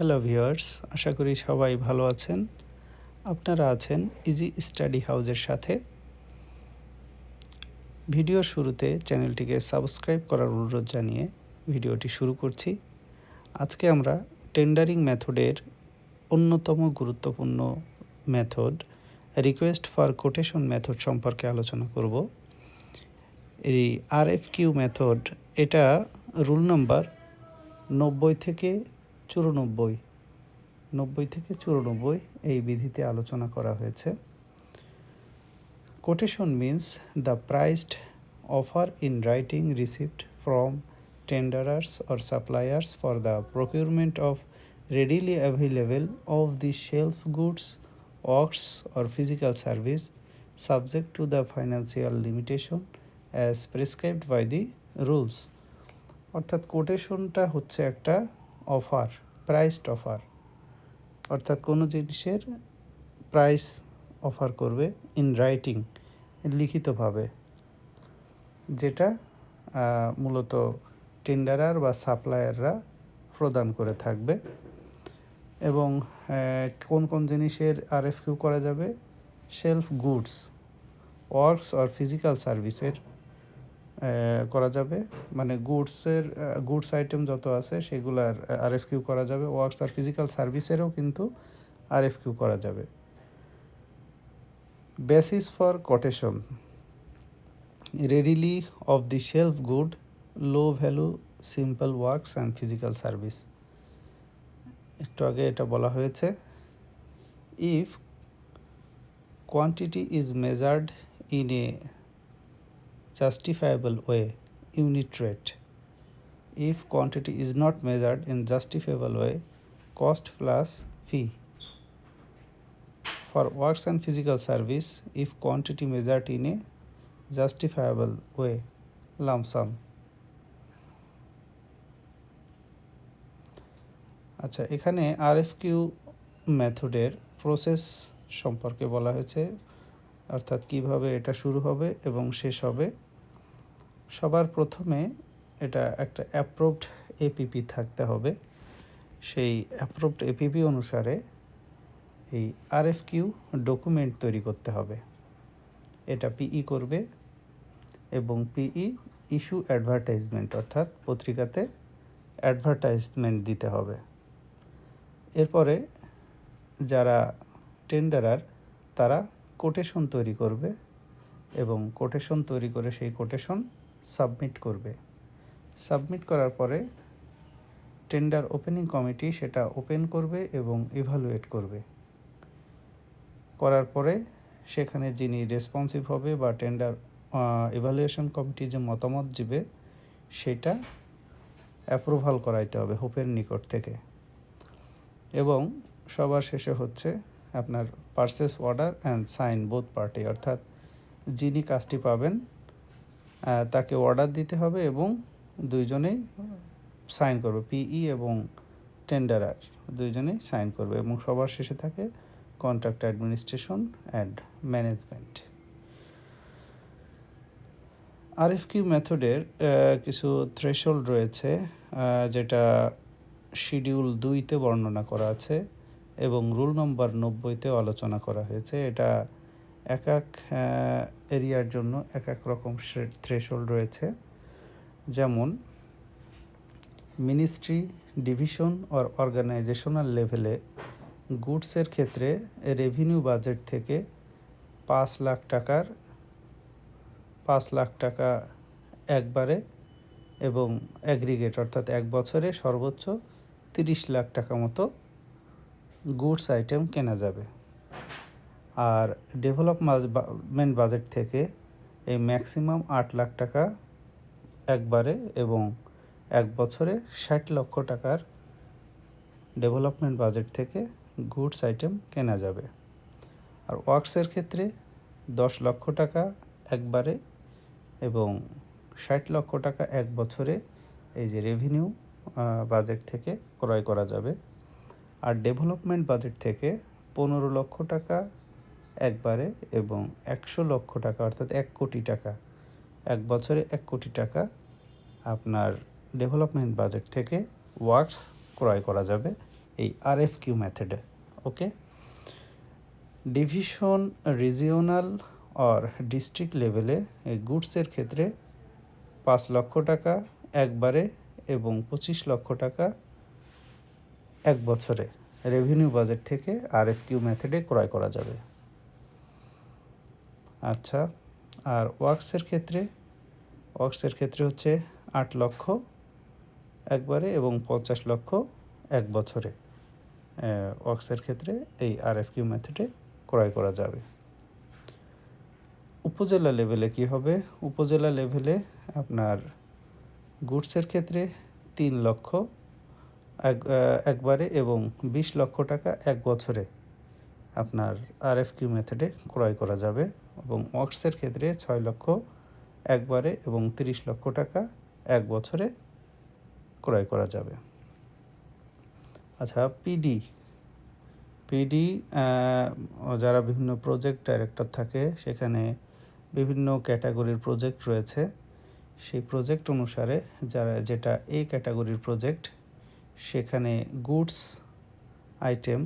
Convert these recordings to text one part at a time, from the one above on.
Hello viewers আশা করি সবাই ভালো আছেন। আপনারা আছেন ইজি স্টাডি হাউজের সাথে। ভিডিওর শুরুতে চ্যানেলটিকে সাবস্ক্রাইব করার অনুরোধ জানিয়ে ভিডিওটি শুরু করছি। আজকে আমরা টেন্ডারিং মেথডের অন্যতম গুরুত্বপূর্ণ method request for quotation method সম্পর্কে আলোচনা করব। এই আর এফ কিউ মেথড এটা রুল নাম্বার নব্বই থেকে চুরানব্বই, নব্বই থেকে চুরানব্বই এই বিধিতে আলোচনা করা হয়েছে। Quotation means the priced offer in writing received from tenderers or suppliers for the procurement of readily available off the shelf goods works or physical service subject to the financial limitation as prescribed by the rules অর্থাৎ কোটেশনটা হচ্ছে একটা offer priced offer অর্থাৎ কোনো জিনিসের price offer করবে in writing লিখিতভাবে। যেটা মূলত টেন্ডারার বা সাপ্লায়াররা প্রদান করে থাকবে। এবং কোন কোন জিনিসের আরএফকিউ করা যাবে? Shelf goods works or physical সার্ভিসের করা যাবে। মানে গুডসের গুডস আইটেম যত আছে সেগুলার আরএফকিউ করা যাবে। ওয়ার্কস আর ফিজিক্যাল সার্ভিসেরও কিন্তু আরএফকিউ করা যাবে। Basis for quotation readily off the shelf good low value simple works and physical service একটু আগে এটা বলা হয়েছে। If quantity is measured in a justifiable way unit rate if quantity is not measured in justifiable way cost plus fee for works and physical service if quantity measured in a justifiable way lump sum আচ্ছা এখানে আরএফকিউ মেথডের process সম্পর্কে বলা হয়েছে অর্থাৎ কীভাবে এটা শুরু হবে এবং শেষ হবে সবার প্রথমে এটা একটা অ্যাপ্রুভড এপিপি থাকতে হবে। সেই অ্যাপ্রুভড এপিপি অনুসারে এই আরএফকিউ ডকুমেন্ট তৈরি করতে হবে। এটা পিই করবে এবং পিই ইস্যু অ্যাডভার্টাইজমেন্ট অর্থাৎ পত্রিকাতে অ্যাডভার্টাইজমেন্ট দিতে হবে। এরপরে যারা টেন্ডারার তারা কোটেশন তৈরি করবে এবং কোটেশন তৈরি করে সেই কোটেশন সাবমিট করবে। সাবমিট করার পরে টেন্ডার ওপেনিং কমিটি সেটা ওপেন করবে এবং ইভালুয়েট করবে। করার পরে সেখানে যিনি রেসপন্সিভ হবে বা টেন্ডার ইভালুয়েশন কমিটি যে মতামত দিবে, সেটা অ্যাপ্রুভাল করাইতে হবে হোপের নিকট থেকে। এবং সবার শেষে হচ্ছে আপনার purchase order and sign both party অর্থাৎ যিনি কাজটি পাবেন তাকে অর্ডার দিতে হবে এবং দুইজনেই সাইন করবে পিই এবং টেন্ডারার দুইজনেই সাইন করবে এবং সবার শেষে থাকে contract administration and management RFQ মেথডের কিছু থ্রেশহোল্ড রয়েছে যেটা শিডিউল দুইতে বর্ণনা করা আছে এবং রুল নম্বর নব্বইতেও আলোচনা করা হয়েছে। এটা এক এক এরিয়ার জন্য এক এক রকম থ্রেশহোল্ড রয়েছে। যেমন মিনিস্ট্রি ডিভিশন অর অর্গানাইজেশনাল লেভেলে গুডসের ক্ষেত্রে রেভিনিউ বাজেট থেকে পাঁচ লাখ টাকার, পাঁচ লাখ টাকা একবারে এবং অ্যাগ্রিগেট অর্থাৎ এক বছরে সর্বোচ্চ তিরিশ লাখ টাকা মতো গুডস আইটেম কেনা যাবে। আর ডেভেলপমেন্ট বাজেট থেকে এই ম্যাক্সিমাম আট লাখ টাকা একবারে এবং এক বছরে ষাট লক্ষ টাকার ডেভেলপমেন্ট বাজেট থেকে গুডস আইটেম কেনা যাবে। আর ওয়ার্কসের ক্ষেত্রে দশ লক্ষ টাকা একবারে এবং ষাট লক্ষ টাকা এক বছরে এই যে রেভিনিউ বাজেট থেকে ক্রয় করা যাবে। আর ডেভেলপমেন্ট বাজেট থেকে পনেরো লক্ষ টাকা একবারে এবং একশো লক্ষ টাকা, অর্থাৎ এক কোটি টাকা। এক বছরে এক কোটি টাকা আপনার ডেভেলপমেন্ট বাজেট থেকে ওয়ার্কস ক্রয় করা যাবে এই আরএফ কিউ মেথডে okay division regional or district লেভেলে গুডসের ক্ষেত্রে পাঁচ লক্ষ টাকা একবারে এবং পঁচিশ লক্ষ টাকা এক বছরে। রেভিনিউ বাজেট থেকে আরএফ কিউ মেথডে ক্রয় করা যাবে। আচ্ছা আর ওয়ার্কসের ক্ষেত্রে? ওয়ার্কসের ক্ষেত্রে হচ্ছে আট লক্ষ একবারে এবং পঞ্চাশ লক্ষ এক বছরে। ওয়ার্কসের ক্ষেত্রে এই আর এফ আরএফকিউ মেথডে ক্রয় করা যাবে। উপজেলা লেভেলে কি হবে? উপজেলা লেভেলে আপনার গুডসের ক্ষেত্রে তিন লক্ষ এক একবারে এবং বিশ লক্ষ টাকা এক বছরে আপনার আর এফ আরএফকিউ মেথডে ক্রয় করা যাবে। এবং ওয়ার্কসের ক্ষেত্রে ছয় লক্ষ একবারে এবং তিরিশ লক্ষ টাকা এক বছরে ক্রয় করা যাবে। আচ্ছা পিডি পিডি যারা বিভিন্ন প্রজেক্ট ডাইরেক্টর থাকে, সেখানে বিভিন্ন ক্যাটাগরির প্রজেক্ট রয়েছে। সেই প্রজেক্ট অনুসারে যারা, যেটা এই ক্যাটাগরির প্রজেক্ট সেখানে গুডস আইটেম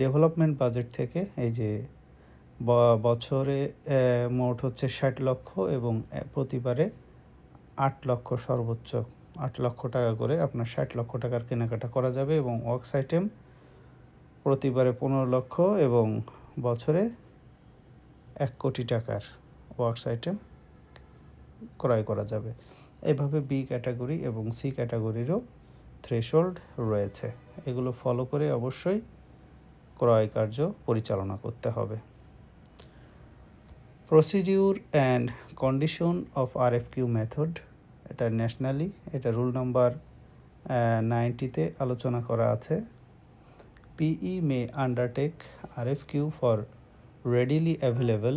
ডেভেলপমেন্ট বাজেট থেকে এই যে বছরে মোট হচ্ছে ষাট লক্ষ এবং প্রতিবারে আট লক্ষ সর্বোচ্চ, আট লক্ষ টাকা করে আপনার ষাট লক্ষ টাকার কেনাকাটা করা যাবে এবং ওয়ার্কস আইটেম প্রতিবারে পনেরো লক্ষ এবং বছরে এক কোটি টাকার ওয়ার্কস আইটেম ক্রয় করা যাবে। এভাবে বি ক্যাটাগরি এবং সি ক্যাটাগরিরও থ্রেশোল্ড রয়েছে। এগুলো ফলো করে অবশ্যই ক্রয় কার্য পরিচালনা করতে হবে। Procedure and condition of R F Q method, এটা ন্যাশনালি, এটা রুল নাম্বার নাইনটিতে আলোচনা করা আছে। PE may undertake R F Q for readily available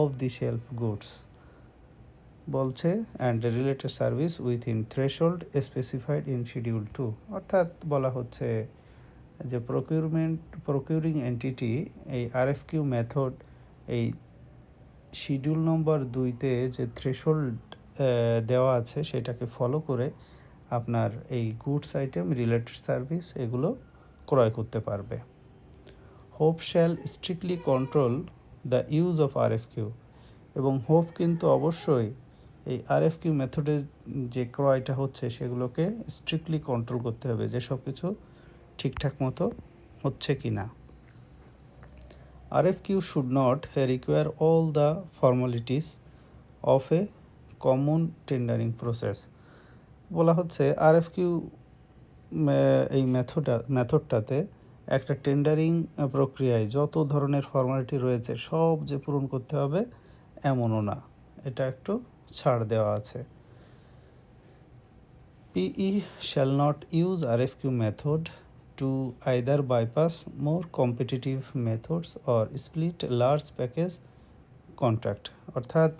off the shelf goods বলছে and related service within threshold specified in schedule two অর্থাৎ বলা হচ্ছে যে প্রকিউরমেন্ট প্রকিউরিং এন্টিটি এই আর এফ কিউ মেথড এই শিডিউল নম্বর দুইতে যে threshold দেওয়া আছে সেটাকে ফলো করে আপনার এই গুডস আইটেম রিলেটেড সার্ভিস এগুলো ক্রয় করতে পারবে। HOPE shall strictly control the use of R F Q এবং হোপ কিন্তু অবশ্যই এই আর এফ কিউ মেথডে যে ক্রয়টা হচ্ছে সেগুলোকে স্ট্রিক্টলি কন্ট্রোল করতে হবে যে সব কিছু ঠিকঠাক মতো হচ্ছে কি না RFQ should not require all the formalities of a common tendering process. বলা হচ্ছে আরএফকিউ এই মেথডটা, মেথডটাতে একটা টেন্ডারিং প্রক্রিয়ায় যত ধরনের ফর্মালিটি রয়েছে, সব যে পূরণ করতে হবে এমনও না। এটা একটু ছাড় দেওয়া আছে। PE shall not use RFQ method to either bypass more competitive methods or split large package contract. অর্থাৎ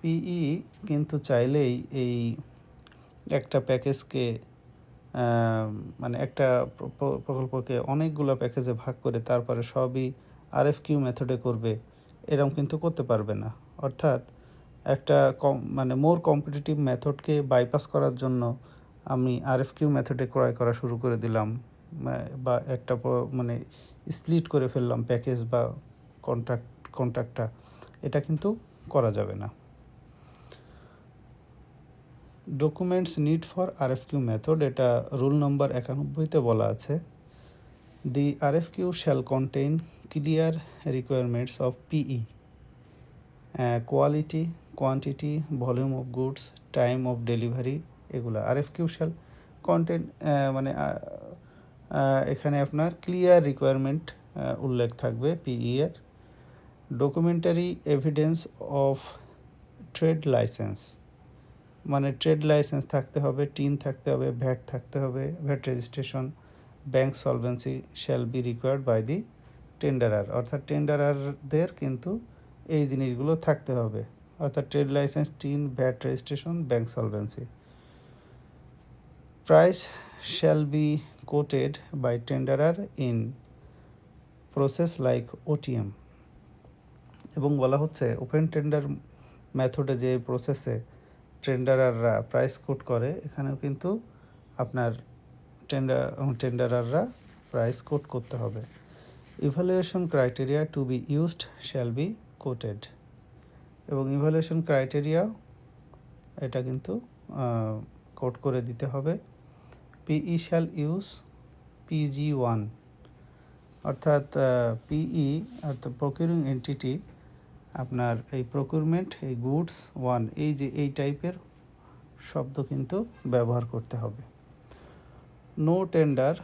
পিই কিন্তু চাইলেই এই একটা প্যাকেজকে মানে একটা প্রকল্পকে অনেকগুলো প্যাকেজে ভাগ করে তারপরে সবই আরএফকিউ মেথডে করবে এরকম কিন্তু করতে পারবে না। অর্থাৎ, একটা কম মানে মোর কম্পিটিটিভ মেথডকে বাইপাস করার জন্য আমি আরএফকিউ মেথডে ক্রয় করা শুরু করে দিলাম। বা একটা মানে স্প্লিট করে ফেললাম প্যাকেজ বা কন্ট্রাক্ট কন্ট্রাক্টটা এটা কিন্তু করা যাবে না। Documents need for R F Q method এটা রুল নম্বর একানব্বইতে বলা আছে। The R F Q shall contain clear requirements of PE quality quantity volume of goods time of delivery এগুলো। R F Q shall content মানে এখানে আপনার clear requirement উল্লেখ থাকবে পিই এর। Documentary evidence of trade licence মানে trade licence থাকতে হবে টিন থাকতে হবে ভ্যাট থাকতে হবে VAT registration bank solvency shall be required by the tenderer অর্থাৎ টেন্ডারারদের কিন্তু এই জিনিসগুলো থাকতে হবে। অর্থাৎ trade licence TIN VAT registration bank solvency price shall be quoted by tenderer in process like OTM এবং বলা হচ্ছে ওপেন টেন্ডার মেথডে যে প্রসেসে টেন্ডারাররা প্রাইস কোট করে, এখানেও কিন্তু আপনার টেন্ডার টেন্ডারাররা প্রাইস কোট করতে হবে। Evaluation criteria to be used shall be quoted এবং ইভ্যালুয়েশন ক্রাইটেরিয়া এটা কিন্তু কোট করে দিতে হবে। PE shall use PG one অর্থাৎ পিই অর্থাৎ প্রকিউরিং এন্টিটি আপনার এই প্রকিউরমেন্ট এই গুডস ওয়ান এই যে, এই টাইপের শব্দ কিন্তু ব্যবহার করতে হবে। No tender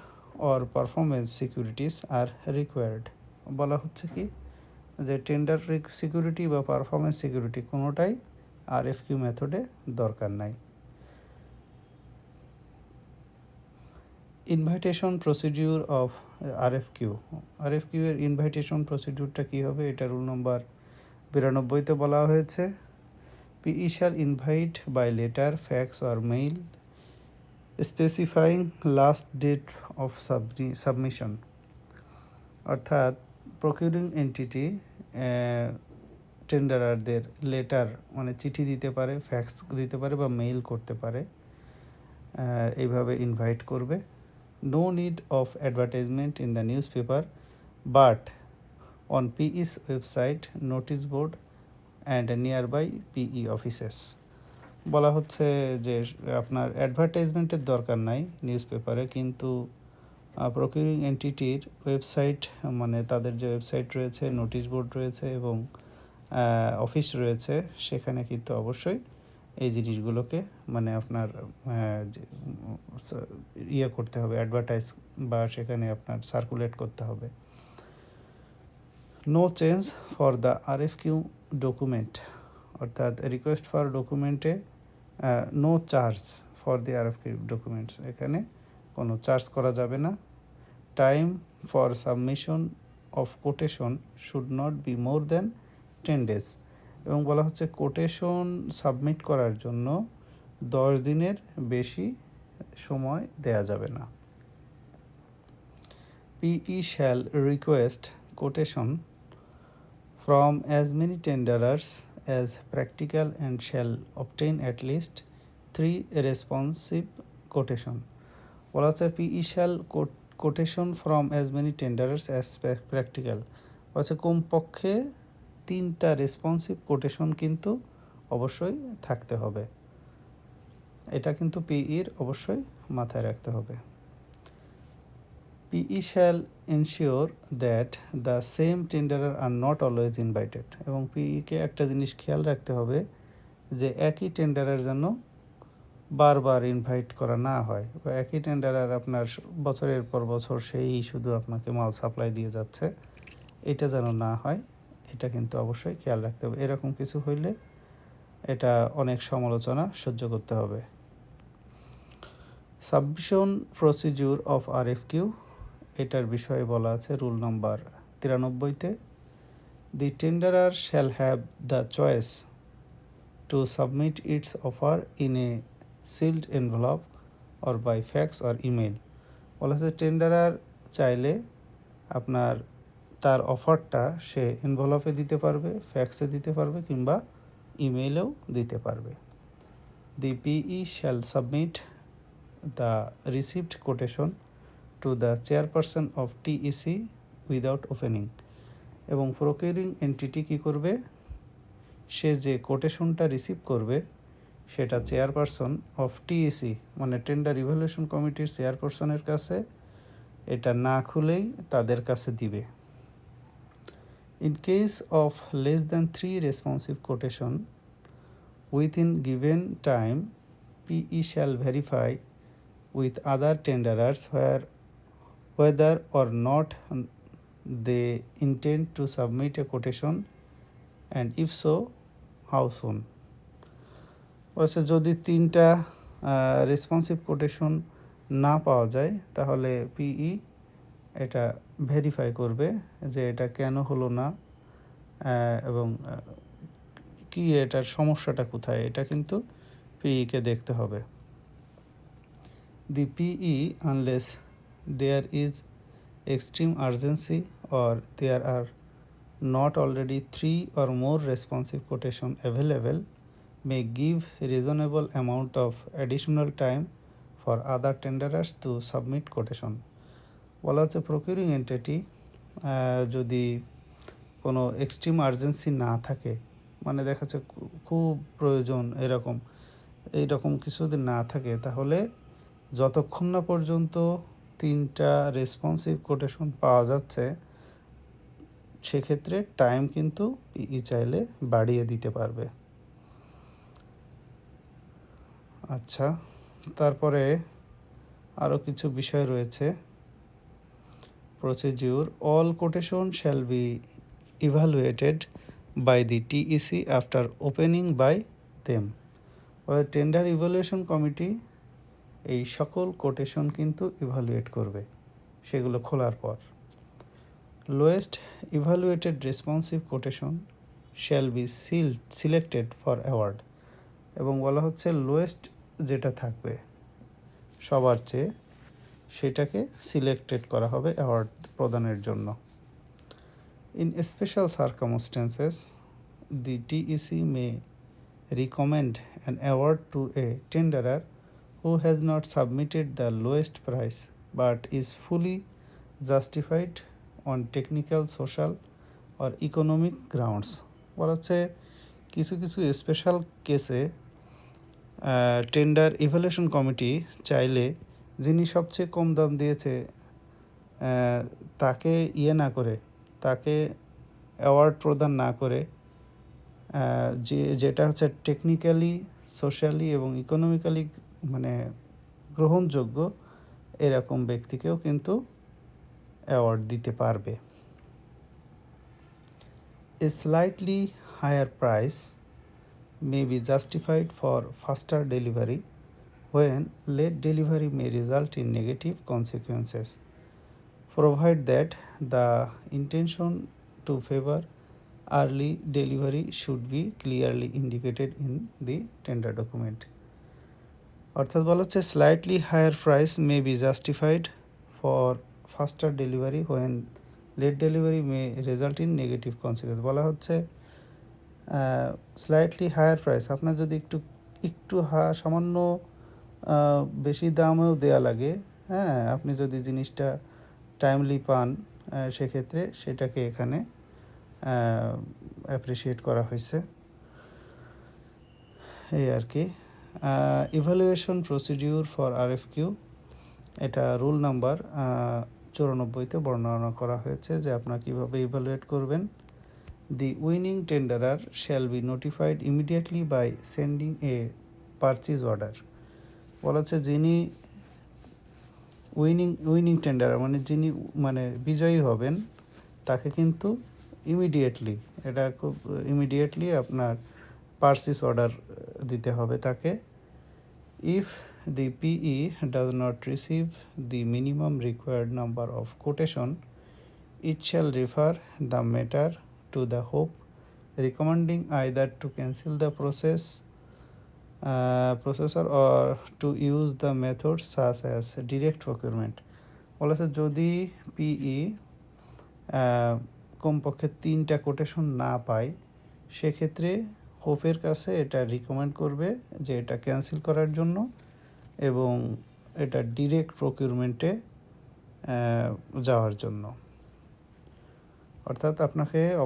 or performance securities are required বলা হচ্ছে কি যে টেন্ডার সিকিউরিটি বা পারফরমেন্স সিকিউরিটি কোনোটাই আর এফ কিউ মেথডে দরকার নাই। Invitation procedure of R F Q R F Q এর ইনভাইটেশন প্রসিডিউরটা কী হবে? এটা রুল নম্বর বিরানব্বইতে বলা হয়েছে। PE shall invite by letter fax or mail specifying last date of submission অর্থাৎ প্রকিউরিং এন্টিটি টেন্ডারারদের লেটার মানে চিঠি দিতে পারে ফ্যাক্স দিতে পারে বা মেইল করতে পারে এইভাবে ইনভাইট করবে। Of advertisement in the newspaper but on PE's website notice board and nearby PE offices বলা হচ্ছে যে, আপনার অ্যাডভার্টাইজমেন্টের দরকার নাই নিউজ পেপারে কিন্তু প্রকিউরিং এন্টিটির ওয়েবসাইট মানে তাদের যে ওয়েবসাইট রয়েছে নোটিশ বোর্ড রয়েছে এবং অফিস রয়েছে, সেখানে কিন্তু অবশ্যই এই জিনিসগুলোকে মানে আপনার ইয়ে করতে হবে অ্যাডভার্টাইজ বা সেখানে আপনার সার্কুলেট করতে হবে। No change for the R F Q document অর্থাৎ রিকোয়েস্ট ফর ডকুমেন্টে no charge for the R F Q documents এখানে কোনো চার্জ করা যাবে না। Time for submission of quotation should not be more than ten days এবং বলা হচ্ছে কোটেশন সাবমিট করার জন্য দশ দিনের বেশি সময় দেয়া যাবে না। PE shall request quotation from as many tenderers as practical and shall obtain at least three responsive quotation বলা হচ্ছে PE shall quotation from as many tenderers as practical হচ্ছে কমপক্ষে তিনটা রেসপন্সিভ কোটেশন কিন্তু অবশ্যই থাকতে হবে। এটা কিন্তু পিইর অবশ্যই মাথায় রাখতে হবে। PE shall ensure that the same tenderer are not always invited এবং পিইকে একটা জিনিস খেয়াল রাখতে হবে যে একই টেন্ডারের জন্য বারবার ইনভাইট করা না হয়। বা একই টেন্ডারার আপনার বছরের পর বছর সেই শুধু আপনাকে মাল সাপ্লাই দিয়ে যাচ্ছে। এটা যেন না হয়। এটা কিন্তু অবশ্যই খেয়াল রাখতে হবে। এরকম কিছু হইলে এটা অনেক সমালোচনা সহ্য করতে হবে। Submission procedure of R F Q এটার বিষয়ে বলা আছে rule number তিরানব্বইতে the tenderer shall have the choice to submit its offer in a sealed envelope or by fax or email বলা হচ্ছে টেন্ডারার চাইলে আপনার তার অফারটা সে এনভেলপে দিতে পারবে ফ্যাক্সে দিতে পারবে কিংবা ইমেইলেও দিতে পারবে। The PE shall submit the received quotation to the chairperson of TEC without opening এবং প্রোকিউরিং এন্টিটি কী করবে? সে যে কোটেশনটা রিসিভ করবে, সেটা চেয়ারপারসন অফ টিইসি মানে টেন্ডার ইভ্যালুয়েশন কমিটির চেয়ারপারসনের কাছে, এটা না খুলেই তাদের কাছে দিবে। In case of less than three responsive quotation within given time PE shall verify with other tenderers where whether or not they intend to submit a quotation and if so how soon বলছে যদি তিনটা responsive quotation না পাওয়া যায় তাহলে পিই এটা verify করবে যে এটা কেন হলো না এবং কি এটার সমস্যাটা কোথায়, এটা কিন্তু পিইকে দেখতে হবে। The PE unless there is extreme urgency or there are not already three or more responsive quotation available may give reasonable amount of additional time for other tenderers to submit quotation বলা হচ্ছে procuring entity যদি কোনো extreme urgency না থাকে মানে দেখা যাচ্ছে খুব প্রয়োজন এরকম, এইরকম কিছু যদি না থাকে, তাহলে যতক্ষণ না পর্যন্ত তিনটা রেসপন্সিভ কোটেশন পাওয়া যাচ্ছে, সেক্ষেত্রে টাইম কিন্তু পিই চাইলে বাড়িয়ে দিতে পারবে। আচ্ছা তারপরে আরও কিছু বিষয় রয়েছে। Procedure all quotation shall be evaluated by the TEC after opening by them tender evaluation committee এই সকল কোটেশন কিন্তু ইভালুয়েট করবে, সেগুলো খোলার পর। Lowest evaluated responsive quotation shall be seal selected for award এবং বলা হচ্ছে লোয়েস্ট যেটা থাকবে, সবার চেয়ে সেটাকে সিলেক্টেড করা হবে অ্যাওয়ার্ড প্রদানের জন্য। In special circumstances the TEC may recommend an award to a tenderer who has not submitted the lowest price but is fully justified on technical social or economic grounds বলা হচ্ছে, কিছু কিছু special কেসে tender evaluation committee চাইলে যিনি সবচেয়ে কম দাম দিয়েছে তাকে ইয়ে না করে, তাকে অ্যাওয়ার্ড প্রদান না করে যে, যেটা হচ্ছে টেকনিক্যালি সোশ্যালি এবং ইকোনমিক্যালি মানে গ্রহণযোগ্য, এরকম ব্যক্তিকেও কিন্তু অ্যাওয়ার্ড দিতে পারবে। A slightly higher price may be justified for faster delivery when late delivery may result in negative consequences provide that the intention to favor early delivery should be clearly indicated in the tender document অর্থাৎ বলা হচ্ছে slightly higher price may be justified for faster delivery when late delivery may result in negative consequence বলা হচ্ছে slightly higher price আপনার যদি একটু একটু সামান্য বেশি দামেও দেয়া লাগে। হ্যাঁ আপনি যদি জিনিসটা টাইমলি পান সেক্ষেত্রে সেটাকে এখানে অ্যাপ্রিসিয়েট করা হয়েছে। এই আর কি। ইভ্যালুয়েশন প্রসিডিউর ফর আরএফকিউ এটা রুল নাম্বার চুরানব্বইতে বর্ণনা করা হয়েছে যে আপনার কীভাবে ইভ্যালুয়েট করবেন। The winning tenderer shall be notified immediately by sending a purchase order বলা হচ্ছে যিনি উইনিং উইনিং টেন্ডার মানে যিনি মানে বিজয়ী হবেন, তাকে কিন্তু ইমিডিয়েটলি এটা খুব ইমিডিয়েটলি আপনার পার্সিস অর্ডার দিতে হবে তাকে। If the PE does not receive the minimum required number of quotation it shall refer the matter to the hope, recommending either to cancel the process processor or to use the methods such as direct procurement বলেছে যদি পিই কমপক্ষে তিনটা quotation না পায়, সেক্ষেত্রে হোপের কাছে এটা recommend করবে যে এটা ক্যান্সেল করার জন্য এবং এটা ডিরেক্ট প্রকিউরমেন্টে যাওয়ার জন্য। অর্থাৎ আপনাকে অব